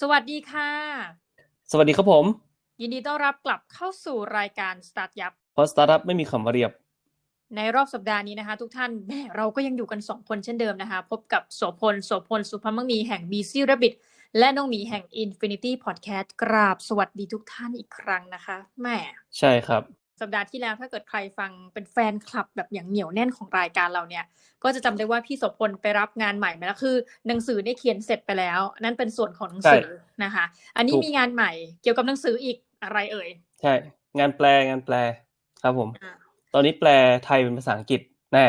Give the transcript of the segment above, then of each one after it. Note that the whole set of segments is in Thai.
สวัสดีค่ะ สวัสดีครับผม ยินดีต้อนรับกลับเข้าสู่รายการ Start ยับ เพราะสตาร์ทอัพไม่มีคำว่าเรียบ ในรอบสัปดาห์นี้นะคะ ทุกท่านแหมเราก็ยังอยู่กันสองคนเช่นเดิมนะคะ พบกับโสพลโสพลสุภมังมีแห่ง BC Rabbit และน้องหมีแห่ง Infinity Podcast กราบสวัสดีทุกท่านอีกครั้งนะคะแหมใช่ครับ สัปดาห์ที่แล้วถ้าเกิดใครฟังเป็นแฟนคลับแบบอย่างเหนียวแน่นของรายการเราเนี่ย ก็จะจำได้ว่าพี่โสพลไปรับงานใหม่มาแล้วคือ หนังสือได้เขียนเสร็จไปแล้ว นั่นเป็นส่วนของหนังสือนะคะ อันนี้ถูกมีงานใหม่เกี่ยวกับหนังสืออีกอะไรเอ่ยใช่ งานแปลงานแปลครับผมอ่าตอนนี้แปลไทยเป็นภาษาอังกฤษแน่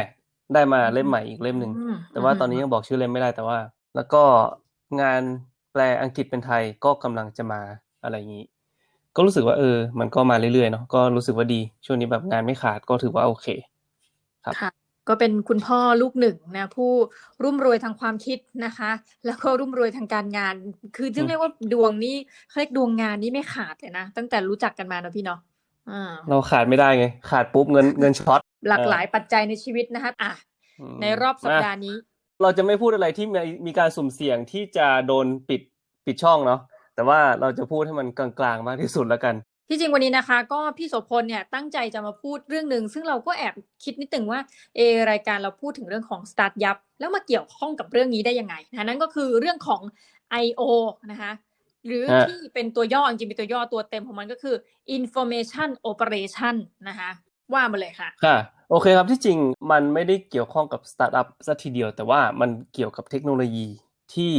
ได้มาเล่มใหม่อีกเล่มหนึ่งอืมแต่ว่าตอนนี้ยังบอกชื่อเล่มไม่ได้แต่ว่า แล้วก็งานแปลอังกฤษเป็นไทยก็กำลังจะมาอะไรอย่างนี้ ก็รู้สึกว่าเออ มันก็มาเรื่อยๆเนาะก็รู้สึกว่าดี ช่วงนี้แบบงานไม่ขาดก็ถือว่าโอเค ครับค่ะก็เป็นคุณพ่อลูกหนึ่งนะผู้รุ่มรวยทางความคิดนะคะ แล้วก็รุ่มรวยทางการงาน คือที่เรียกว่าดวงนี่เขาเรียกดวงงานนี่ไม่ขาดเลยนะตั้งแต่รู้จักกันมาเนอะพี่เนาะอ่าเราขาดไม่ได้ไง ขาดปุ๊บเงินเงินช็อตหลากเออหลายปัจจัยในชีวิตนะคะอะมในรอบสัปมาดาห์นี้ เราจะไม่พูดอะไรที่มีมีการสุ่มเสี่ยงที่จะโดนปิดปิดช่องเนาะ แต่ว่าเราจะพูดให้มันกลางๆมากที่สุดแล้วกัน ที่จริงวันนี้นะคะ ก็พี่โสพลเนี่ยตั้งใจจะมาพูดเรื่องหนึ่งซึ่งเราก็แอบคิดนิดนึงว่าเออรายการเราพูดถึงเรื่องของสตาร์ทยับแล้วมาเกี่ยวข้องกับเรื่องนี้ได้ยังไงนะนั่นก็คือเรื่องของ I.O. นะคะหรือฮะที่เป็นตัวย่อจริงๆเป็นตัวย่อตัวเต็มของมันก็คือ Information Operation นะคะว่ามาเลยค่ะ ค่ะ โอเคครับที่จริงมันไม่ได้เกี่ยวข้องกับสตาร์ทอัพซะทีเดียว แต่ว่ามันเกี่ยวกับเทคโนโลยีที่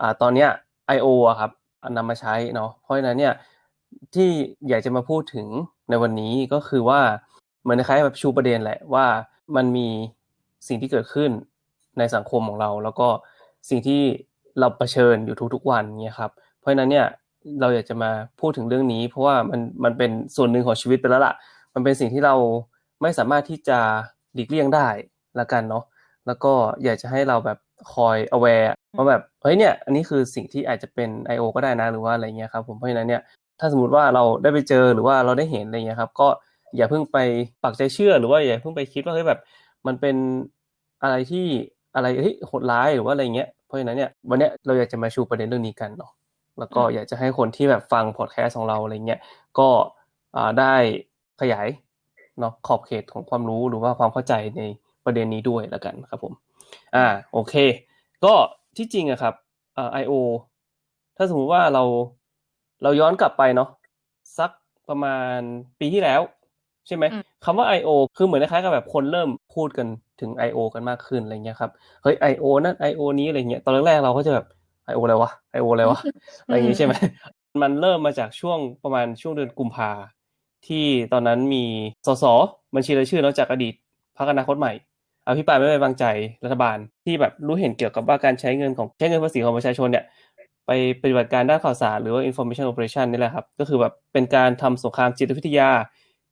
อ่าตอนเนี้ย I.O. อะครับ นำมาใช้เนาะเพราะฉะนั้นเนี่ยที่อยากจะมาพูดถึงในวันนี้ก็คือว่าเหมือนคล้ายแบบชูประเด็นแหละว่ามันมีสิ่งที่เกิดขึ้นในสังคมของเรา แล้วก็สิ่งที่เราเผชิญอยู่ทุกๆวันเนี่ยครับ เพราะฉะนั้นเนี่ยเราอยากจะมาพูดถึงเรื่องนี้ เพราะว่ามันมันเป็นส่วนหนึ่งของชีวิตไปแล้วล่ะ มันเป็นสิ่งที่เราไม่สามารถที่จะหลีกเลี่ยงได้ละกันเนาะแล้วก็อยากจะให้เราแบบ คอย aware ว่าแบบเฮ้ยเนี่ยอันนี้คือสิ่งที่อาจจะเป็น I.O. ก็ได้นะหรือว่าอะไรเงี้ยครับผมเพราะฉะนั้นเนี่ยถ้าสมมติว่าเราได้ไปเจอหรือว่าเราได้เห็นอะไรเงี้ยครับ ก็อย่าเพิ่งไปปักใจเชื่อหรือว่าอย่าเพิ่งไปคิดว่าเฮ้ยแบบมันเป็นอะไรที่อะไรเฮ้ยโหดร้ายหรือว่าอะไรเงี้ยเพราะฉะนั้นเนี่ยวันเนี้ยเราอยากจะมาชูประเด็นเรื่องนี้กันเนาะแล้วก็อืมอยากจะให้คนที่แบบฟังพอดแคสต์ของเราอะไรเงี้ยก็อ่าได้ขยายเนาะขอบเขตของความรู้หรือว่าความเข้าใจในประเด็นนี้ด้วยแล้วกันครับผม อ่าโอเค ก็ที่จริงอะครับเอ่อ I.O. ถ้าสมมุติว่าเราเราย้อนกลับไปเนาะสักประมาณปีที่แล้ว ใช่ไหมอืมคำว่า I.O. คือเหมือนคล้ายๆกับแบบคนเริ่มพูดกันถึง I.O. กันมากขึ้นอะไรเงี้ยครับเฮ้ย I.O. นั่น I.O. นี้อะไรเงี้ยตอนแรกๆเราก็จะแบบ I.O. อะไรวะ I.O. อะไรวะอะไรอย่างงี้ใช่ไหมมันเริ่มมาจากช่วงประมาณช่วงเดือนกุมภาที่ตอนนั้นมีสสบัญชีรายชื่อเนอกจากอดีตพรรคอนาคตใหม่ อภิปรายไม่ไว้วางใจรัฐบาลที่แบบรู้เห็นเกี่ยวกับว่าการใช้เงินของใช้เงินภาษีของประชาชนเนี่ยไปปฏิบัติการด้านข่าวสารหรือว่า information operation นี่แหละครับ ก็คือแบบเป็นการทำสงครามจิตวิทยา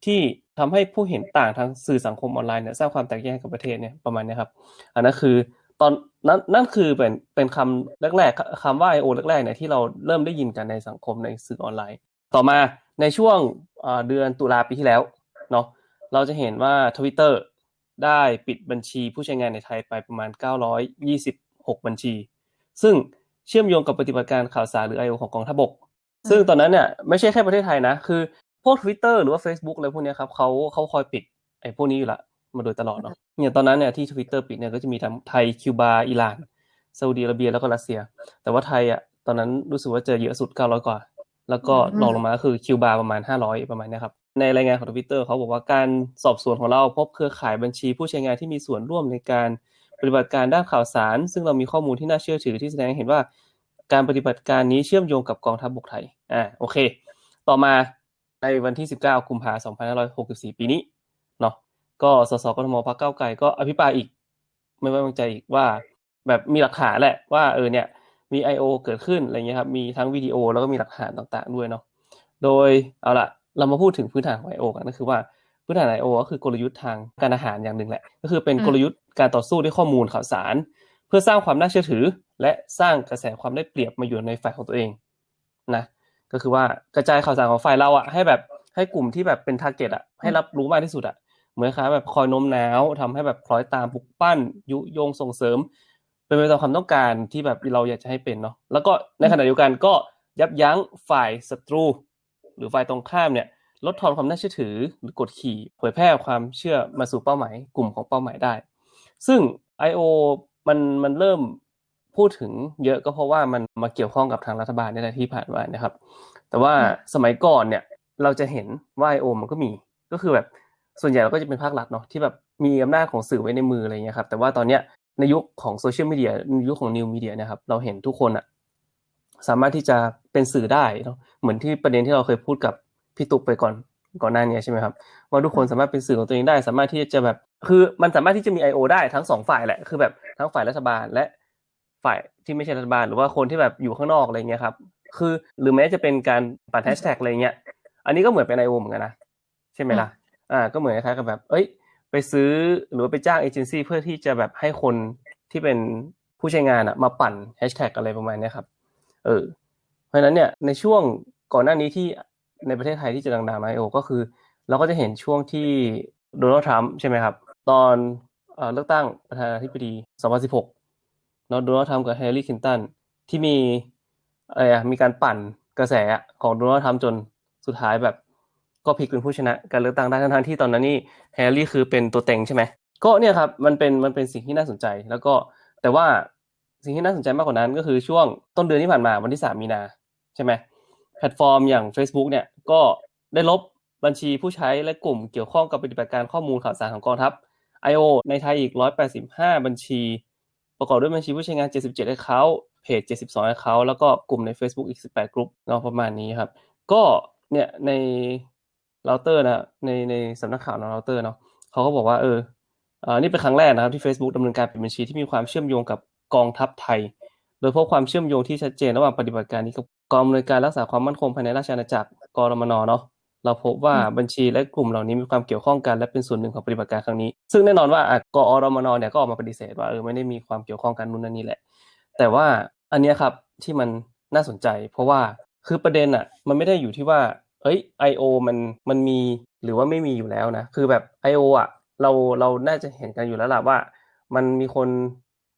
ที่ทำให้ผู้เห็นต่างทางสื่อสังคมออนไลน์เนี่ยสร้างความแตกแยกกับประเทศเนี่ยประมาณนี้ครับ อันนั้นคือตอนนั้นนั่นคือเป็นเป็นคำแรกๆคำว่า I.O. แรกๆเนี่ยที่เราเริ่มได้ยินกันในสังคมในสื่อออนไลน์ ต่อมาในช่วงเอ่อเดือนตุลาปีที่แล้วเนาะเราจะเห็นว่า Twitter ได้ปิดบัญชีผู้ใช้งานในไทยไปประมาณ 926 บัญชี ซึ่งเชื่อมโยงกับปฏิบัติการข่าวสารหรือ I.O. ของกองทัพบก ซึ่งตอนนั้นเนี่ยไม่ใช่แค่ประเทศไทยนะ คือพวก Twitter หรือว่า Facebook อะไรพวกเนี้ยครับเขาเขาคอยปิดไอ้พวกนี้อยู่ละมาโดยตลอดเนาะเนี่ยตอนนั้นเนี่ยที่ Twitter ปิดเนี่ยก็จะมีทั้งไทยคิวบาอิหร่านซาอุดิอาระเบียแล้วก็รัสเซีย แต่ว่าไทยอะตอนนั้นรู้สึกว่าเจอเยอะสุด 900 กว่า แล้วก็อืมรองลงมาก็คือคิวบาประมาณ 500 ประมาณเนี้ยครับ ในรายงานของ Twitter เขาบอกว่าการสอบสวนของเราพบเครือข่ายบัญชีผู้ใช้งานที่มีส่วนร่วมในการปฏิบัติการด้านข่าวสาร ซึ่งเรามีข้อมูลที่น่าเชื่อถือที่แสดงเห็นว่าการปฏิบัติการนี้เชื่อมโยงกับกองทัพบกไทย อ่า โอเค ต่อมาในวันที่ 19 กุมภาพันธ์2564 ปีนี้ เนาะ ก็ สส กทมพรรคก้าไกลก็อภิปรายอีก ไม่ไว้วางใจอีกว่า แบบมีหลักฐานแหละว่าเออเนี่ย มี I.O. เกิดขึ้นอะไรเงี้ยครับ มีทั้งวิดีโอแล้วก็มีหลักฐานต่างๆด้วยเนาะ โดยเอาละ เรามาพูดถึงพื้นฐานของ I.O. กันก็คือว่าพื้นฐาน I.O. ก็คือกลยุทธ์ทางการอาหารอย่างหนึ่งแหละ ก็คือเป็นอืมกลยุทธ์การต่อสู้ด้วยข้อมูลข่าวสาร เพื่อสร้างความน่าเชื่อถือ และสร้างกระแสความได้เปรียบมาอยู่ในฝ่ายของตัวเองนะก็คือว่ากระจายข่าวสารของฝ่ายเราอะให้แบบให้กลุ่มที่แบบเป็นทาร์เก็ตอะให้รับรู้มากที่สุดอะเหมือนคล้ายแบบคอยโน้มน้าวทำให้แบบคล้อยตามปลุกปั้น ยุยงส่งเสริม เป็นไปตามความต้องการที่แบบเราอยากจะให้เป็นเนาะแล้วก็ในขณะเดียวกันก็ยับยั้งฝ่ายศัตรู หรือฝ่ายตรงข้ามเนี่ยลดทอนความน่าเชื่อถือหรือกดขี่เผยแพร่ความเชื่อมาสู่เป้าหมายกลุ่มของเป้าหมายได้ ซึ่ง I.O. มันมันเริ่มพูดถึงเยอะก็เพราะว่ามันมาเกี่ยวข้องกับทางรัฐบาลในที่ผ่านมานะครับ แต่ว่าสมัยก่อนเนี่ยเราจะเห็นว่า I.O. มันก็มีก็คือแบบส่วนใหญ่เราก็จะเป็นภาครัฐเนาะที่แบบมีอำนาจของสื่อไว้ในมืออะไรเงี้ยครับแต่ว่าตอนเนี้ยในยุคของโซเชียลมีเดียในยุคของนิวมีเดียนะครับเราเห็นทุกคนอะ สามารถที่จะเป็นสื่อได้เนาะเหมือนที่ประเด็นที่เราเคยพูดกับพี่ตุ๊กไปก่อนก่อนหน้านี้ใช่ไหมครับว่าทุกคนสามารถเป็นสื่อของตัวเองได้ สามารถที่จะแบบ คือมันสามารถที่จะมี I.O. ได้ทั้งสองฝ่ายแหละคือแบบทั้งฝ่ายรัฐบาลและฝ่ายที่ไม่ใช่รัฐบาล หรือว่าคนที่แบบอยู่ข้างนอกอะไรเงี้ยครับ คือหรือแม้จะเป็นการปัดแฮชแท็กอะไรเงี้ยอันนี้ก็เหมือนเป็น I.O. เหมือนกันนะใช่ไหมล่ะอ่าก็เหมือนคล้ายกับแบบ เอ้ย ไปซื้อหรือไปจ้างเอเจนซี่เพื่อที่จะแบบให้คนที่เป็นผู้ใช้งานอะมาปั่นแฮชแท็กอะไรประมาณนี้ครับ เออ เพราะฉะนั้นเนี่ยในช่วงก่อนหน้านี้ที่ในประเทศไทยที่จะดังๆไอโอก็คือ เราก็จะเห็นช่วงที่โดนัลด์ทรัมป์ใช่ไหมครับ ตอนเลือกตั้งประธานาธิบดี 2016เนาะโดนัลด์ทรัมป์กับแฮร์รี่คินตันที่มีอะไรอะมีการปั่นกระแสของโดนัลด์ทรัมป์จนสุดท้ายแบบ ก็พลิกเป็นผู้ชนะการเลือกตั้งได้ทั้งที่ตอนนั้นนี่แฮร์รี่คือเป็นตัวเต็งใช่ไหมก็เนี่ยครับมันเป็นมันเป็นสิ่งที่น่าสนใจ แล้วก็แต่ว่า สิ่งที่น่าสนใจมากกว่านั้นก็คือช่วงต้นเดือนที่ผ่านมาวันที่ 3 มีนาใช่ไหมแพลตฟอร์มอย่าง Facebook เนี่ยก็ได้ลบบัญชีผู้ใช้และกลุ่มเกี่ยวข้องกับปฏิบัติการข้อมูลข่าวสารของกองทัพ I.O. ในไทยอีก 185 บัญชี ประกอบด้วยบัญชีผู้ใช้งาน 77 ให้เขาเพจ 72ให้เขาแล้วก็กลุ่มใน Facebook อีก 18 กลุ่มเนาะประมาณนี้ครับ ก็เนี่ยในเราเตอร์นะในในสำนักข่าวของเราเตอร์เนาะเขาก็บอกว่าเออเออนี่เป็นครั้งแรกนะครับที่ Facebook ดำเนินการเป็นบัญชีที่มีความเชื่อมโยงกับ กองทัพไทย โดยพบความเชื่อมโยงที่ชัดเจนระหว่างปฏิบัติการนี้กับกองอำนวยการรักษาความมั่นคงภายในราชอาณาจักรกรมนเนาะเราพบว่าบัญชีและกลุ่มเหล่านี้มีความเกี่ยวข้องกันและเป็นส่วนหนึ่งของปฏิบัติการครั้งนี้ ซึ่งแน่นอนว่ากอรมนเนี่ยก็ออกมาปฏิเสธว่าเออไม่ได้มีความเกี่ยวข้องกันนู่นนั่นนี่แหละ แต่ว่าอันนี้ครับที่มันน่าสนใจ เพราะว่าคือประเด็นอะมันไม่ได้อยู่ที่ว่าเอ้ย I.O. มันมันมีหรือว่าไม่มีอยู่แล้วนะ คือแบบ I.O. อะเราเราน่าจะเห็นกันอยู่แล้วล่ะว่า มันมีคน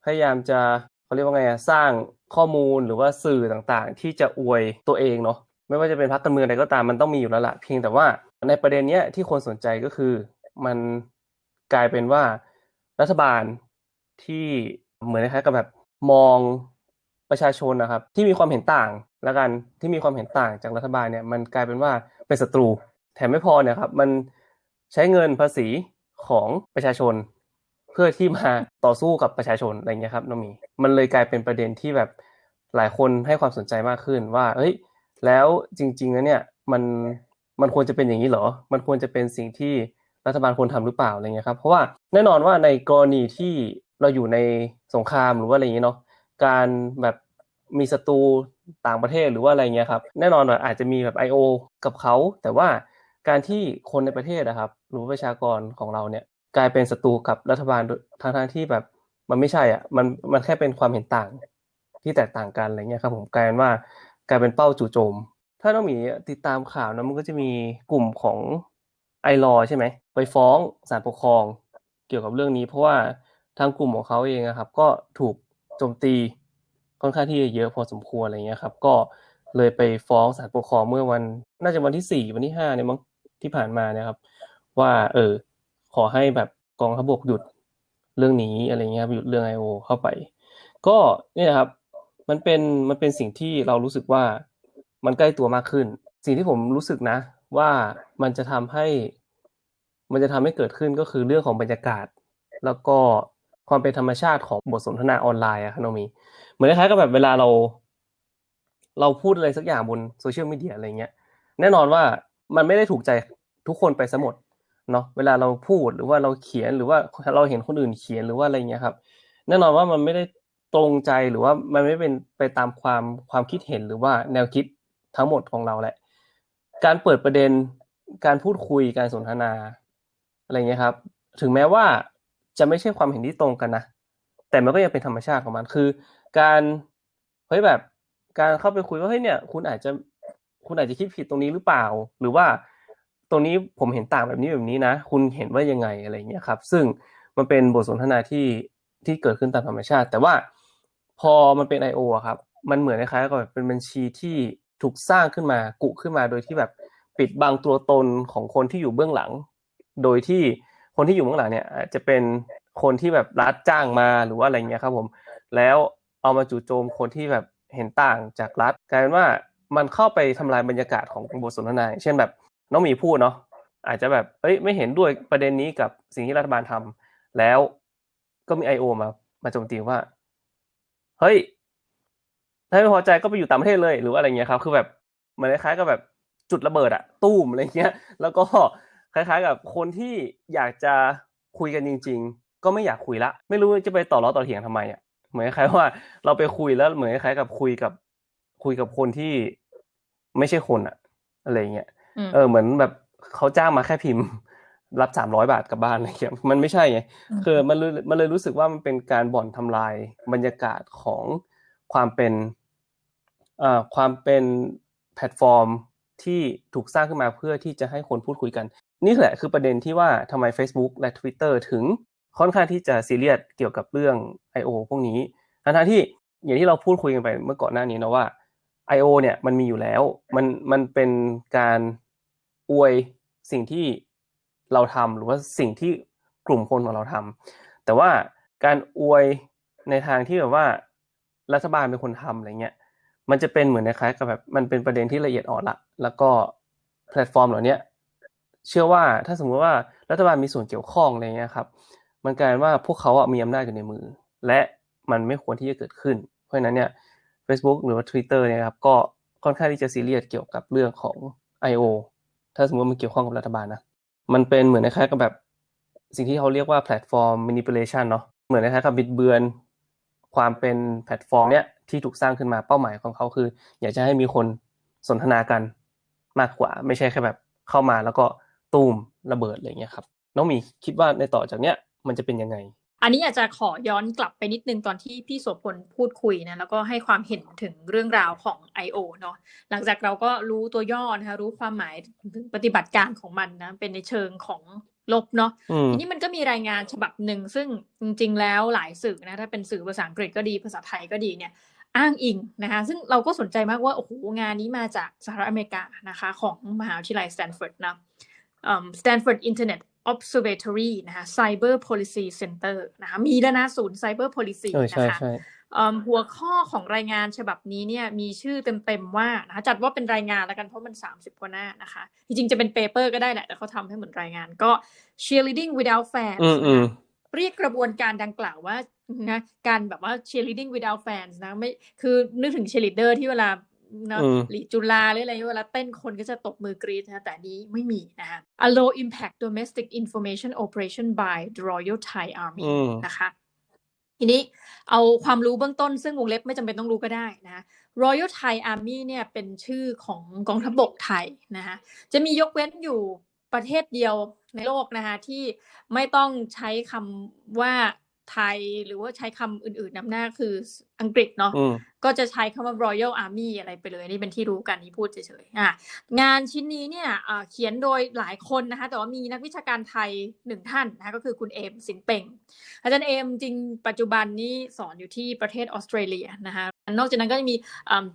พยายามจะเขาเรียกว่าไงอะสร้างข้อมูลหรือว่าสื่อต่างๆ ที่จะอวยตัวเองเนาะไม่ว่าจะเป็นพรรคการเมืองใดก็ตามมันต้องมีอยู่แล้วละเพียงแต่ว่าในประเด็นเนี้ยที่คนสนใจก็คือมันกลายเป็นว่ารัฐบาลที่เหมือนคล้ายกับแบบมองประชาชนนะครับ ที่มีความเห็นต่างแล้วกันที่มีความเห็นต่างจากรัฐบาลเนี่ยมันกลายเป็นว่าเป็นศัตรู แถมไม่พอเนี่ยครับมันใช้เงินภาษีของประชาชน พื่อที่มาต่อสู้กับประชาชนอะไรเงี้ยครับน้องมี มันเลยกลายเป็นประเด็นที่แบบหลายคนให้ความสนใจมากขึ้นว่าเฮ้ย แล้วจริงๆแล้วเนี่ยมันมันควรจะเป็นอย่างนี้เหรอ มันควรจะเป็นสิ่งที่รัฐบาลควรทำหรือเปล่าอะไรเงี้ยครับเพราะว่าแน่นอนว่าในกรณีที่เราอยู่ในสงครามหรือว่าอะไรอย่างเงี้ยเนาะการแบบมีศัตรูต่างประเทศหรือว่าอะไรเงี้ยครับแน่นอนว่าอาจจะมีแบบ I.O. กับเขา แต่ว่าการที่คนในประเทศนะครับหรือประชากรของเราเนี่ย กลายเป็นศัตรูกับรัฐบาลทั้งทที่แบบ มันไม่ใช่อะมันมันแค่เป็นความเห็นต่างที่แตกต่างกันอะไรเงี้ยครับผมกลายเป็นว่ากลายเป็นเป้าจู่โจม ถ้าน้องหมีติดตามข่าวนะมันก็จะมีกลุ่มของไอรอใช่ไหมไปฟ้องศาลปกครอง เกี่ยวกับเรื่องนี้ เพราะว่าทางกลุ่มของเขาเองครับ ก็ถูกโจมตีค่อนข้างที่จะเยอะพอสมควรอะไรเงี้ยครับ ก็เลยไปฟ้องศาลปกครองเมื่อวัน น่าจะวันที่สี่วันที่ห้าเนี่ยมั้งที่ผ่านมานะครับ ว่า เออ ขอให้แบบกองทัพบกหยุดเรื่องนี้อะไรเงี้ยหยุดเรื่องไอโอเข้าไป ก็เนี่ยครับ มันเป็นมันเป็นสิ่งที่เรารู้สึกว่ามันใกล้ตัวมากขึ้น สิ่งที่ผมรู้สึกนะ ว่ามันจะทำให้ มันจะทำให้เกิดขึ้นก็คือเรื่องของบรรยากาศ แล้วก็ความเป็นธรรมชาติของบทสนทนาออนไลน์อะครับน้องมีเหมือนคล้ายๆกับแบบเวลาเรา เราพูดอะไรสักอย่างบนโซเชียลมีเดียอะไรเงี้ย แน่นอนว่ามันไม่ได้ถูกใจทุกคนไปซะหมด เนาะเวลาเราพูดหรือว่าเราเขียนหรือว่าเราเห็นคนอื่นเขียนหรือว่าอะไรเงี้ยครับ แน่นอนว่ามันไม่ได้ตรงใจหรือว่ามันไม่เป็นไปตามความความคิดเห็นหรือว่าแนวคิดทั้งหมดของเราแหละ การเปิดประเด็นการพูดคุยการสนทนาอะไรเงี้ยครับ ถึงแม้ว่าจะไม่ใช่ความเห็นที่ตรงกันนะแต่มันก็ยังเป็นธรรมชาติของมันคือ การเฮ้ยแบบการเข้าไปคุยว่าเฮ้ยเนี่ย คุณอาจจะคุณอาจจะคิดผิดตรงนี้หรือเปล่า หรือว่า ตรงนี้ผมเห็นต่างแบบนี้แบบนี้นะ คุณเห็นว่ายังไงอะไรเงี้ยครับ ซึ่งมันเป็นบทสนทนาที่ที่เกิดขึ้นตามธรรมชาติ แต่ว่าพอมันเป็น I.O. อะครับ มันเหมือนคล้ายๆกับเป็นบัญชีที่ถูกสร้างขึ้นมากุขึ้นมาโดยที่แบบปิดบังตัวตนของคนที่อยู่เบื้องหลัง โดยที่คนที่อยู่เบื้องหลังเนี่ยอาจจะเป็นคนที่แบบรัฐจ้างมาหรือว่าอะไรเงี้ยครับผม แล้วเอามาจู่โจมคนที่แบบเห็นต่างจากรัฐกลายเป็นว่ามันเข้าไปทำลายบรรยากาศของบทสนทนาเช่นแบบ น้องมีพูดเนาะอาจจะแบบเอ้ยไม่เห็นด้วยประเด็นนี้กับสิ่งที่รัฐบาลทำแล้วก็มี I.O. มามาโจมตีว่า เฮ้ย ถ้าไม่พอใจก็ไปอยู่ต่างประเทศเลย หรือว่าอะไรเงี้ยครับ คือแบบมันคล้ายๆกับแบบจุดระเบิดอะตู้มอะไรเงี้ย แล้วก็คล้ายๆกับคนที่อยากจะคุยกันจริง ๆ ก็ไม่อยากคุยละ ไม่รู้จะไปต่อล้อต่อเถียงทำไมอะเหมือนคล้ายว่าเราไปคุยแล้วเหมือนคล้ายกับคุยกับ คุยกับคนที่ไม่ใช่คนอะอะไรเงี้ย เออเหมือนแบบเขาจ้างมาแค่พิมพ์ รับสามร้อยบาทกลับบ้านอะไรเงี้ยมันไม่ใช่ไงอืมคือมันเลยมันเลยรู้สึกว่ามันเป็นการบ่อนทำลายบรรยากาศของความเป็นเอ่อความเป็นแพลตฟอร์มที่ถูกสร้างขึ้นมาเพื่อที่จะให้คนพูดคุยกัน นี่แหละคือประเด็นที่ว่าทำไม Facebook และ Twitter ถึงค่อนข้างที่จะซีเรียสเกี่ยวกับเรื่อง I.O. พวกนี้ทั้งๆที่อย่างที่เราพูดคุยกันไปเมื่อก่อนหน้านี้นะว่า I.O. เนี่ยมันมีอยู่แล้ว มันมันเป็นการ อวยสิ่งที่เราทำหรือว่าสิ่งที่กลุ่มคนของเราทำแต่ว่าการอวยในทางที่แบบว่ารัฐบาลเป็นคนทำอะไรเงี้ยมันจะเป็นเหมือนคล้ายกับแบบมันเป็นประเด็นที่ละเอียดอ่อนละ แล้วก็แพลตฟอร์มเหล่านี้เชื่อว่าถ้าสมมติว่ารัฐบาลมีส่วนเกี่ยวข้องอะไรเงี้ยครับ มันกลายว่าพวกเขาอะมีอำนาจอยู่ในมือ และมันไม่ควรที่จะเกิดขึ้น เพราะฉะนั้นเนี่ย Facebook หรือว่า Twitter เนี่ยครับก็ค่อนข้างที่จะซีเรียสเกี่ยวกับเรื่องของ I.O. ถ้าสมมติว่ามันเกี่ยวข้องกับรัฐบาลนะ มันเป็นเหมือนคล้ายกับแบบ สิ่งที่เขาเรียกว่าแพลตฟอร์ม manipulation เนาะเหมือนคล้ายกับบิดเบือน ความเป็นแพลตฟอร์มเนี้ยที่ถูกสร้างขึ้นมาเป้าหมายของเขาคือ อยากจะให้มีคนสนทนากันมากกว่า ไม่ใช่แค่แบบเข้ามาแล้วก็ตูมระเบิดอะไรเงี้ยครับน้องมีคิดว่าในต่อจากเนี้ยมันจะเป็นยังไง อันนี้อาจจะขอย้อนกลับไปนิดนึงตอนที่พี่โสพลพูดคุยนะแล้วก็ให้ความเห็นถึงเรื่องราวของ I.O. เนาะหลังจากเราก็รู้ตัวย่อนะคะรู้ความหมายถึงปฏิบัติการของมันนะเป็นในเชิงของลบเนาะอืมทีนี้มันก็มีรายงานฉบับหนึ่งซึ่งจริง ๆ แล้วหลายสื่อนะถ้าเป็นสื่อภาษาอังกฤษก็ดีภาษาไทยก็ดีเนี่ยอ้างอิงนะคะซึ่งเราก็สนใจมากว่าโอ้โหงานนี้มาจากสหรัฐอเมริกานะคะของมหาวิทยาลัยสแตนฟอร์ดนะสแตนฟอร์ดอินเทอร์เน็ต Observatory นะคะ Cyber Policy Center นะคะมีแล้วนะศูนย์ Cyber Policy เออนะใช่คะใช่เอิ่มหัวข้อของรายงานฉบับนี้เนี่ยมีชื่อเต็มๆว่านะคะจัดว่าเป็นรายงานแล้วกันเพราะมัน 30กว่าหน้านะคะ จริงๆ จะเป็นเปเปอร์ก็ได้แหละ แต่เขาทำให้เหมือนรายงานก็ cheerleading without fans อืมอืมนะคะเรียกกระบวนการดังกล่าวว่านะการแบบว่า cheerleading without fans นะไม่คือนึกถึง cheerleader ที่เวลา เนอะอืมหลีจุฬาหรืออะไรเวลาเต้นคนก็จะตบมือกรี๊ดนะแต่อันนี้ไม่มีนะคะ a low impact domestic information operation by the Royal Thai Army อืมนะคะทีนี้เอาความรู้เบื้องต้นซึ่งวงเล็บไม่จำเป็นต้องรู้ก็ได้นะ Royal Thai Army เนี่ยเป็นชื่อของกองทัพบกไทยนะคะจะมียกเว้นอยู่ประเทศเดียวในโลกนะคะที่ไม่ต้องใช้คำว่า ไทยหรือว่าใช้คำอื่นๆนำหน้าคืออังกฤษเนาะอืมก็จะใช้คำว่า Royal Army อะไรไปเลยนี่เป็นที่รู้กันนี่พูดเฉยๆอะงานชิ้นนี้เนี่ยอ่าเขียนโดยหลายคนนะคะ แต่ว่ามีนักวิชาการไทยหนึ่งท่านนะคะก็คือคุณเอมสินเป่ง อาจารย์เอมจริงปัจจุบันนี้สอนอยู่ที่ประเทศออสเตรเลียนะคะนอกจากนั้นก็จะมี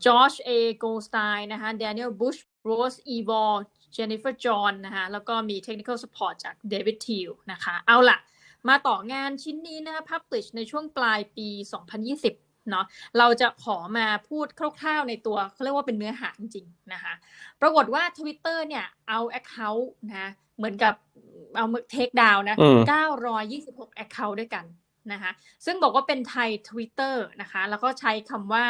จอร์จเอโกสไตน์นะคะแดเนียลบุชโรสอีวอร์เจนนิเฟอร์จอห์นนะคะแล้วก็มี technical support จากเดวิดทิลนะคะเอาล่ะ มาต่องานชิ้นนี้นะคะ publish ในช่วงปลายปี 2020 เนาะเราจะขอมาพูดคร่าวๆในตัวเขาเรียกว่าเป็นเนื้อหาจริงๆนะคะปรากฏว่า Twitter เนี่ยเอา Account นะเหมือนกับเอาเทคดาวนะอืม926 Account ด้วยกันนะคะซึ่งบอกว่าเป็นไทย Twitter นะคะแล้วก็ใช้คำว่า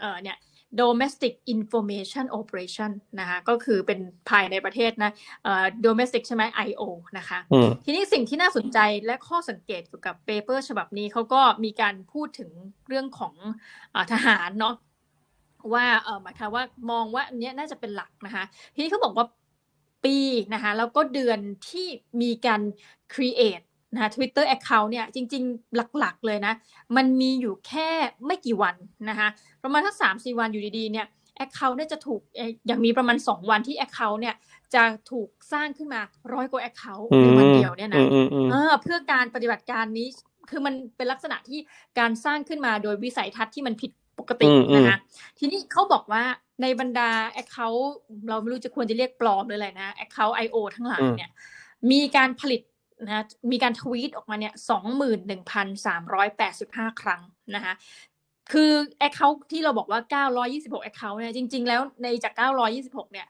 เออเนี่ย domestic information operation นะคะก็คือเป็นภายในประเทศนะเอ่อ domestic ใช่ไหม IO นะคะอืมทีนี้สิ่งที่น่าสนใจและข้อสังเกตเกี่ยวกับเปเปอร์ฉบับนี้เขาก็มีการพูดถึงเรื่องของอาทหารเนาะว่าเออหมายความว่ามองว่าอันเนี้ยน่าจะเป็นหลักนะคะทีนี้เขาบอกว่าปีนะคะแล้วก็เดือนที่มีการ create นะคะ Twitter account เนี่ยจริงๆ หลักๆเลยนะ มันมีอยู่แค่ไม่กี่วันนะคะประมาณถ้าสามสี่วันอยู่ดีๆเนี่ย account เนี่ยจะถูกเอ่ออย่างมีประมาณสองวันที่ account เนี่ยจะถูกสร้างขึ้นมาร้อยกว่า account อืในมวันเดียวเนี่ยอืนะมอืมอืมเออเพื่อการปฏิบัติการนี้คือมันเป็นลักษณะที่การสร้างขึ้นมาโดยวิสัยทัศน์ที่มันผิดปกติอืมอืมนะคะทีนี้เขาบอกว่าในบรรดา Account เราไม่รู้จะควรจะเรียกปลอมหรืออะไรนะ Account I.O. ทั้งหลายเนี่ยมีการผลิต นะมีการทวีตออกมาเนี่ยสองหมื่นหนึ่งพันสามร้อยแปดสิบห้าครั้งนะคะคือ Account ที่เราบอกว่าเก้าร้อยี่สิบหก Account เนี่ยจริง ๆ แล้วในจากเก้าร้อยี่สิบหกเนี่ย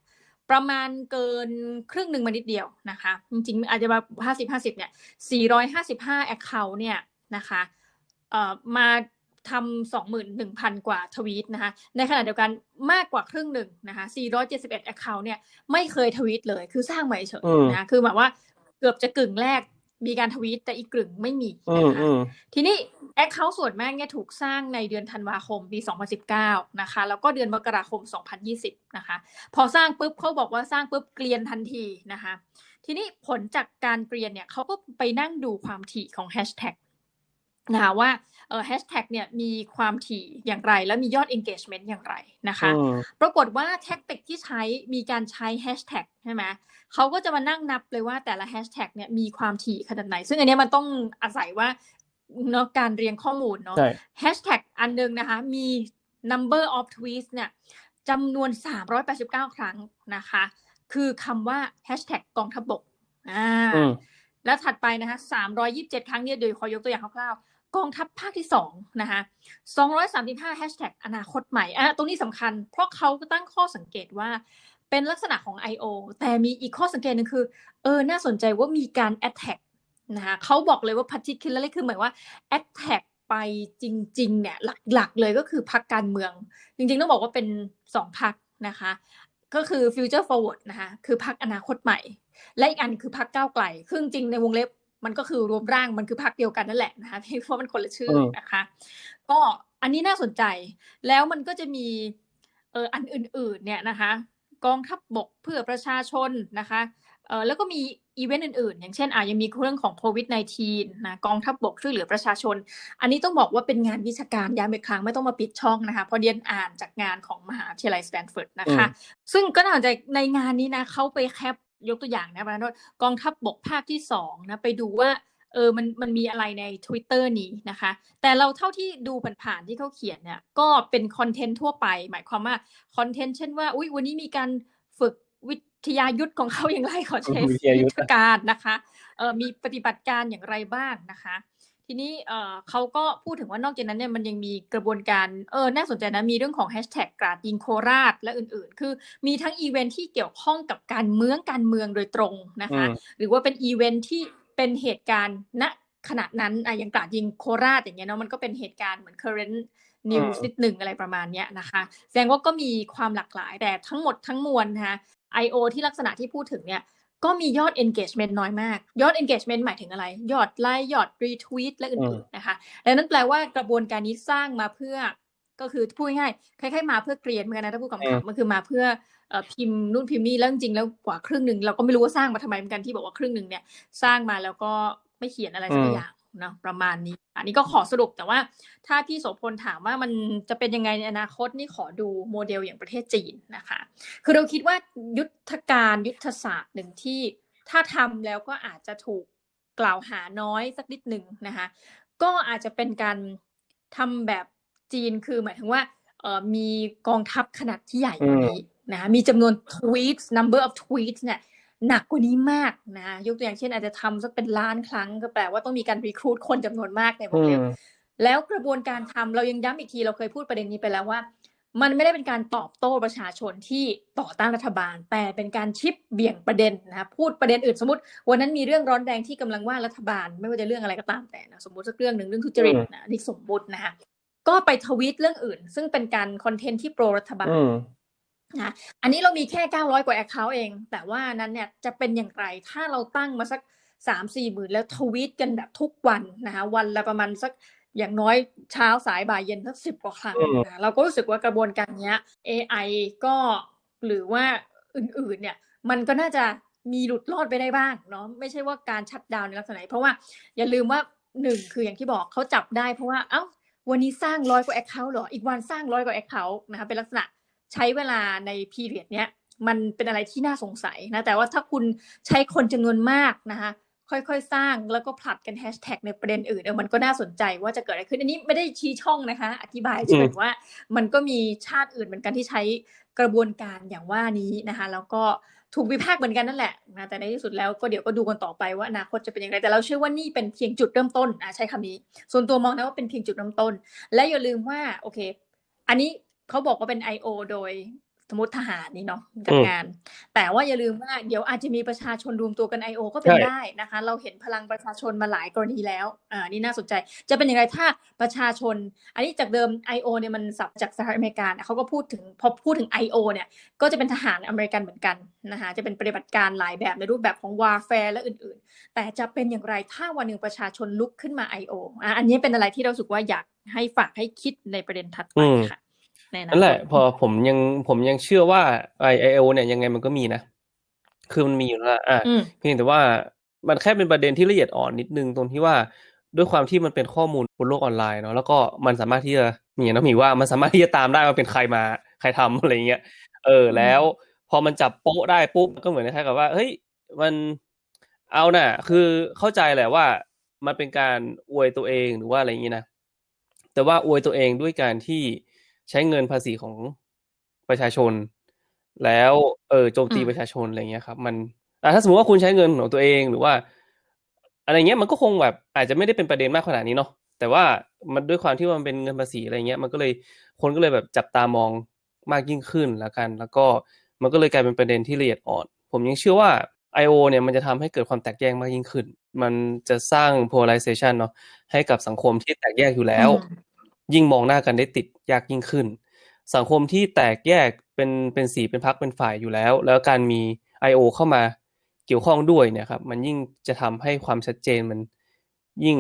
ประมาณเกินครึ่งหนึ่งมานิดเดียวนะคะ จริง ๆ อาจจะมาห้าสิบห้าสิบเนี่ยสี่ร้อยห้าสิบห้า Account เนี่ยนะคะเอ่อมาทำสองหมื่นหนึ่งพันกว่าทวีตนะคะ ในขณะเดียวกันมากกว่าครึ่งหนึ่งนะคะ 471 Account เนี่ยไม่เคยทวีตเลย คือสร้างมาเฉยอืมๆนะคะคือแบบว่า เกือบจะกึ่งแรกมีการทวีตแต่อีกกึ่งไม่มีอืนะมคะอืมทีนี้ Account ส่วนมากเนี่ยถูกสร้างในเดือนธันวาคมปี 2019 นะคะ แล้วก็เดือนมกราคม 2020 นะคะ พอสร้างปุ๊บเขาบอกว่าสร้างปุ๊บเกลียนทันทีนะคะ ทีนี้ผลจากการเกลียนเนี่ยเขาก็ไปนั่งดูความถี่ของแฮชแท็กนะคะว่า เออแฮชแท็กเนี่ยมีความถี่อย่างไร แล้วมียอด engagement อย่างไรนะคะอืมปรากฏว่าแท็กติกที่ใช้มีการใช้แฮชแท็กใช่ไหมเขาก็จะมานั่งนับเลยว่าแต่ละแฮชแท็กเนี่ยมีความถี่ขนาดไหน ซึ่งอันเนี้ยมันต้องอาศัยว่าเนาะการเรียงข้อมูลเนาะใช่แฮชแท็กอันหนึงนะคะมี number of tweets เนี่ยจำนวน 389 ครั้งนะคะ คือคำว่าแฮชแท็กกองทัพบกอ่าอืมแล้วถัดไปนะคะ327 ครั้งเนี่ยเดี๋ยวขอยกตัวอย่างคร่าวๆ กองทัพภาคที่สองนะคะ235แฮชแท็กอนาคตใหม่อะตรงนี้สำคัญ เพราะเขาก็ตั้งข้อสังเกตว่าเป็นลักษณะของ I.O. แต่มีอีกข้อสังเกตหนึ่งคือ เออ น่าสนใจว่ามีการ attack นะคะเขาบอกเลยว่า particularly คือหมายว่า attack ไปจริงๆ เนี่ยหลักๆ เลยก็คือพักการเมือง จริงๆ ต้องบอกว่าเป็นสองพักนะคะ ก็คือ future forward นะคะ คือพักอนาคตใหม่ และอีกอันคือพักก้าวไกล คือจริงในวงเล็บ มันก็คือรวมร่างมันคือพักเดียวกันนั่นแหละนะคะเพียงเพราะมันคนละชื่อมนะคะ ก็อันนี้น่าสนใจแล้วมันก็จะมีเอออันอื่นๆเนี่ยนะคะ กองทัพบบกเพื่อประชาชนนะคะเออแล้วก็มีอีเวนต์อื่นๆ อย่างเช่นอะยังมีเรื่องของโควิด -19 นะกองทัพบบกช่วยเหลือประชาชน อันนี้ต้องบอกว่าเป็นงานวิชาการย้ำอีกครั้งไม่ต้องมาปิดช่องนะคะ เพราะเรียนอ่านจากงานของมหาวิทยาลัยสแตนฟอร์ดนะคะ ซึ่งก็น่าสนใจในงานนี้นะเขาไปแคป ยกตัวอย่างนะประธานโทษกองทัพบบกภาคที่สองนะไปดูว่าเออมันมันมีอะไรใน Twitter นี้นะคะ แต่เราเท่าที่ดูผ่านๆที่เขาเขียนเนี่ยก็เป็นคอนเทนต์ทั่วไป หมายความว่าคอนเทนต์เช่นว่าอุ๊ยวันนี้มีการฝึกวิทยายุทธของเขาอย่างไรขอใช้วิทยายุทธทการนะคะเออมีปฏิบัติการอย่างไรบ้างนะคะ ทีนี้เออเขาก็พูดถึงว่านอกจากนั้นเนี่ยมันยังมีกระบวนการเออน่าสนใจนะมีเรื่องของแฮชแท็กกราดยิงโคราชและอื่นๆ คือมีทั้งอีเวนท์ที่เกี่ยวข้องกับการเมืองการเมืองโดยตรงนะคะอืมหรือว่าเป็นอีเวนท์ที่เป็นเหตุการณ์ณขณะนั้นอะอย่างกราดยิงโคราชอย่างเงี้ยเนาะมันก็เป็นเหตุการณ์เหมือน current news นิดหนึ่งอะไรประมาณเนี้ยนะคะ แสดงว่าก็มีความหลากหลายแต่ทั้งหมดทั้งมวลนะคะ I.O. ที่ลักษณะที่พูดถึงเนี่ย ก็มียอด engagement น้อยมาก ยอด engagement หมายถึงอะไร ยอดไลค์ยอด retweet และอื่นๆนะคะดังนั้นแปลว่ากระบวนการนี้สร้างมาเพื่อก็คือพูดง่ายๆคล้ายๆมาเพื่อเกรียนเหมือนกันนะถ้าพูดอืคำมๆมันคือมาเพื่อเอ่อพิมพ์นู่นพิมพ์นี่แล้วจริงๆแล้วกว่าครึ่งหนึ่งเราก็ไม่รู้ว่าสร้างมาทำไมเหมือนกันที่บอกว่าครึ่งหนึ่งเนี่ย สร้างมาแล้วก็ไม่เขียนอะไรสักอย่างเนะประมาณนี้ อันนี้ก็ขอสรุปแต่ว่า ถ้าพี่โสพลถามว่ามันจะเป็นยังไงในอนาคตนี่ขอดูโมเดลอย่างประเทศจีนนะคะ คือเราคิดว่ายุทธการยุทธศาสตร์หนึ่งที่ถ้าทำแล้วก็อาจจะถูกกล่าวหาน้อยสักนิดหนึ่งนะคะก็อาจจะเป็นการทำแบบจีนคือหมายถึงว่าเออมีกองทัพขนาดที่ใหญ่กว่านี้นะคะมีจำนวน tweets number of tweets เนี่ย หนักกว่านี้มากนะยกตัวอย่างเช่นอาจจะทำสักเป็นล้านครั้งก็แปลว่าต้องมีการรีครูดคนจำนวนมากในวอืงเล็บมแล้วกระบวนการทำเรายังย้ำอีกทีเราเคยพูดประเด็นนี้ไปแล้วว่า มันไม่ได้เป็นการตอบโต้ประชาชนที่ต่อต้านรัฐบาล แต่เป็นการชิปเบี่ยงประเด็นนะคะพูดประเด็นอื่นสมมติ วันนั้นมีเรื่องร้อนแรงที่กำลังว่ารัฐบาล ไม่ว่าจะเรื่องอะไรก็ตามแต่นะสมมติสักเรื่องหนึ่งเรื่องทุจริตอืมนะนี่สมมตินะคะก็ไปทวีตเรื่องอื่น ซึ่งเป็นการคอนเทนต์ที่โปรรัฐบาลอืม นะอันนี้เรามีแค่ 900 กว่า Account เอง แต่ว่านั้นเนี่ยจะเป็นอย่างไร ถ้าเราตั้งมาสัก 3 4หมื่นแล้วทวีตกันแบบทุกวันนะคะวันละประมาณสักอย่างน้อยเช้าสายบ่ายเย็นสักสิบกว่าครั้งอืมนะเราก็รู้สึกว่ากระบวนการเนี้ย AI ก็หรือว่าอื่นๆเนี่ยมันก็น่าจะมีหลุดรอดไปได้บ้างเนาะไม่ใช่ว่าการชัดดาวน์ในลักษณะไหน เพราะว่าอย่าลืมว่าหนึ่งคืออย่างที่บอกเขาจับได้เพราะว่าเอ้าวันนี้สร้างร้อยกว่า Account เหรอ อีกวันสร้างร้อยกว่า Account นะคะเป็นลักษณะ ใช้เวลาในพีเรียดเนี้ยมันเป็นอะไรที่น่าสงสัยนะ แต่ว่าถ้าคุณใช้คนจำนวนมากนะคะค่อยๆ สร้างแล้วก็ผลัดกันแฮชแท็กในประเด็นอื่นเออมันก็น่าสนใจว่าจะเกิดอะไรขึ้น อันนี้ไม่ได้ชี้ช่องนะคะ อธิบายเฉยๆว่า มันก็มีชาติอื่นเหมือนกันที่ใช้กระบวนการอย่างว่านี้นะคะ แล้วก็ถูกวิพากษ์เหมือนกันนั่นแหละนะแต่ในที่สุดแล้วก็เดี๋ยวก็ดูกันต่อไปว่าอนาคตจะเป็นอย่างไรแต่เราเชื่อว่านี่เป็นเพียงจุดเริ่มต้นอะใช้คำนี้ ส่วนตัวมองนะว่าเป็นเพียงจุดเริ่มต้น และอย่าลืมว่าโอเค อันนี้ เขาบอกว่าเป็น I.O. โดยสมมติทหารนี่เนาะจัดงาน แต่ว่าอย่าลืมว่าเดี๋ยวอาจจะมีประชาชนรวมตัวกัน I.O. ก็เป็นใช่ได้นะคะ เราเห็นพลังประชาชนมาหลายกรณีแล้วอ่านี่น่าสนใจ จะเป็นอย่างไรถ้าประชาชน อันนี้จากเดิม I.O. เนี่ยมันสับจากสหรัฐอเมริกาเนี่ยเขาก็พูดถึงพอพูดถึง I.O. เนี่ยก็จะเป็นทหารอเมริกันเหมือนกันนะคะจะเป็นปฏิบัติการหลายแบบในรูปแบบของ warfare และอื่นๆ แต่จะเป็นอย่างไรถ้าวันหนึ่งประชาชนลุกขึ้นมา I.O. อะอันนี้เป็นอะไรที่เรารู้สึกว่าอยากให้ฝากให้คิดในประเด็นถัดไปอืมค่ะ ในอนาคตนั่นแหละ พอผมยังผมยังเชื่อว่าไอไอโอเนี่ยยังไงมันก็มีนะ คือมันมีอยู่แล้วล่ะอะอืมเพียงแต่ว่ามันแค่เป็นประเด็นที่ละเอียดอ่อนนิดนึงตรงที่ว่าด้วยความที่มันเป็นข้อมูลบนโลกออนไลน์เนาะแล้วก็มันสามารถที่จะมีอย่างน้องหมีว่ามันสามารถที่จะตามได้ว่าเป็นใครมาใครทำอะไรเงี้ยเออแล้ว พอมันจับโป๊ะได้ปุ๊บก็เหมือนคล้ายๆกับว่าเฮ้ยมันเอาน่ะ คือเข้าใจแหละว่ามันเป็นการอวยตัวเองหรือว่าอะไรอย่างงี้นะแต่ว่าอวยตัวเองด้วยการที่ ใช้เงินภาษีของประชาชน แล้วเออโจมตีอืมประชาชนอะไรเงี้ยครับ มันอะถ้าสมมติว่าคุณใช้เงินของตัวเองหรือว่า อะไรเงี้ยมันก็คงแบบ อาจจะไม่ได้เป็นประเด็นมากขนาดนี้เนาะแต่ว่ามันด้วยความที่มันเป็นเงินภาษีอะไรเงี้ยมันก็เลยคนก็เลยแบบจับตามองมากยิ่งขึ้นแล้วกัน แล้วก็มันก็เลยกลายเป็นประเด็นที่ละเอียดอ่อน ผมยังเชื่อว่า I.O. เนี่ยมันจะทำให้เกิดความแตกแยกมากยิ่งขึ้น มันจะสร้าง polarization เนาะให้กับสังคมที่แตกแยกอยู่แล้วอืม ยิ่งมองหน้ากันได้ติดยากยิ่งขึ้น สังคมที่แตกแยกเป็นเป็นสีเป็นพักเป็นฝ่ายอยู่แล้ว แล้วการมี I.O. เข้ามาเกี่ยวข้องด้วยเนี่ยครับมันยิ่งจะทำให้ความชัดเจนมันยิ่ง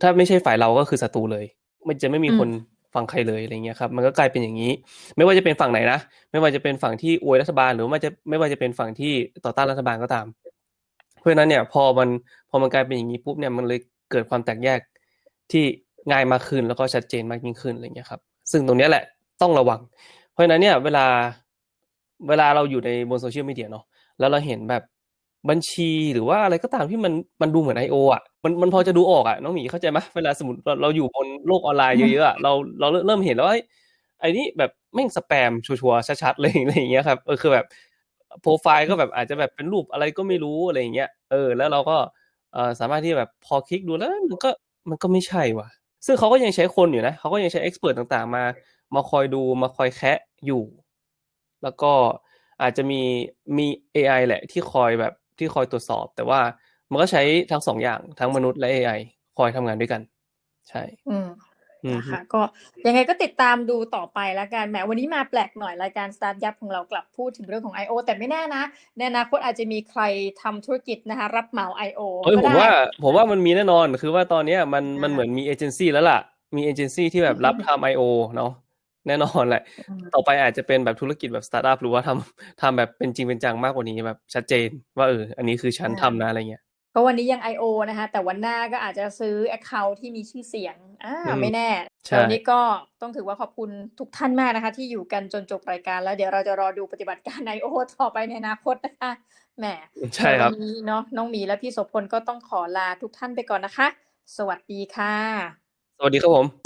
ถ้าไม่ใช่ฝ่ายเราก็คือศัตรูเลย มันจะไม่มีอืมคนฟังใครเลยอะไรเงี้ยครับมันก็กลายเป็นอย่างนี้ ไม่ว่าจะเป็นฝั่งไหนนะไม่ว่าจะเป็นฝั่งที่อวยรัฐบาล หรือว่าจะไม่ว่าจะเป็นฝั่งที่ต่อต้านรัฐบาลก็ตาม เพราะฉะนั้นเนี่ยพอมันพอมันกลายเป็นอย่างนี้ปุ๊บเนี่ยมันเลยเกิดความแตกแยกที่ ง่ายมากขึ้นแล้วก็ชัดเจนมากยิ่งขึ้นอะไรเงี้ยครับ ซึ่งตรงเนี้ยแหละต้องระวัง เพราะฉะนั้นเนี่ยเวลาเวลาเราอยู่ในบนโซเชียลมีเดียเนาะแล้วเราเห็นแบบบัญชีหรือว่าอะไรก็ตามที่มันมันดูเหมือน I.O. อะมันมันพอจะดูออกอะน้องหมีเข้าใจไหมเวลาสมมติเราเราอยู่บนโลกออนไลน์เยอะๆอะเราเราเริ่มเห็นแล้วว่าเอ้ยไอ้นี่แบบแม่งสแปมชัวร์ๆชัดๆเลยอะไรอย่างเงี้ยครับเออคือแบบโปรไฟล์ก็แบบอาจจะแบบเป็นรูปอะไรก็ไม่รู้อะไรอย่างเงี้ยเออแล้วเราก็เออสามารถที่จะแบบพอคลิกดูแล้วมันก็มันก็ไม่ใช่ว่ะ ซึ่งเขาก็ยังใช้คนอยู่นะเขาก็ยังใช้เอ็กซ์เพรสต่างๆ มา มาคอยดูมาคอยแคะอยู่ แล้วก็อาจจะมีมี AI แหละที่คอยแบบที่คอยตรวจสอบ แต่ว่ามันก็ใช้ทั้งสองอย่างทั้งมนุษย์และ AI คอยทำงานด้วยกัน ใช่ อืม นะคะก็ยังไงก็ติดตามดูต่อไปแล้วกันแหมวันนี้มาแปลกหน่อยรายการ Start ยับของเรากลับพูดถึงเรื่องของ I.O. แต่ไม่แน่นะในอนาคตอาจจะมีใครทำธุรกิจนะคะรับเหมา I.O. เอ้ยก็ผมได้ว่าผมว่ามันมีแน่นอนคือว่าตอนเนี้ยมันอ่ามัมันเหมือนมีเอเจนซี่แล้วล่ะ มีเอเจนซี่ที่แบบรับทำ I.O. เนาะแน่นอนแหละอืมต่อไปอาจจะเป็นแบบธุรกิจแบบสตาร์ทอัพหรือว่าทำทำแบบเป็นจริงเป็นจังมากกว่านี้แบบชัดเจน ว่าเอออันนี้คือฉันทำนะอะไรเงี้ย ก็วันนี้ยัง I.O. นะคะ แต่วันหน้าก็อาจจะซื้อ Account ที่มีชื่อเสียงอ่าอืมไม่แน่ใช่แต่วันนี้ก็ต้องถือว่าขอบคุณทุกท่านมากนะคะ ที่อยู่กันจนจบรายการแล้วเดี๋ยวเราจะรอดูปฏิบัติการ I.O. ต่อไปในอนาคตนะคะแหมใช่ครับ วันนี้เนาะน้องหมีและพี่โสพลก็ต้องขอลาทุกท่านไปก่อนนะคะ สวัสดีค่ะ สวัสดีครับผม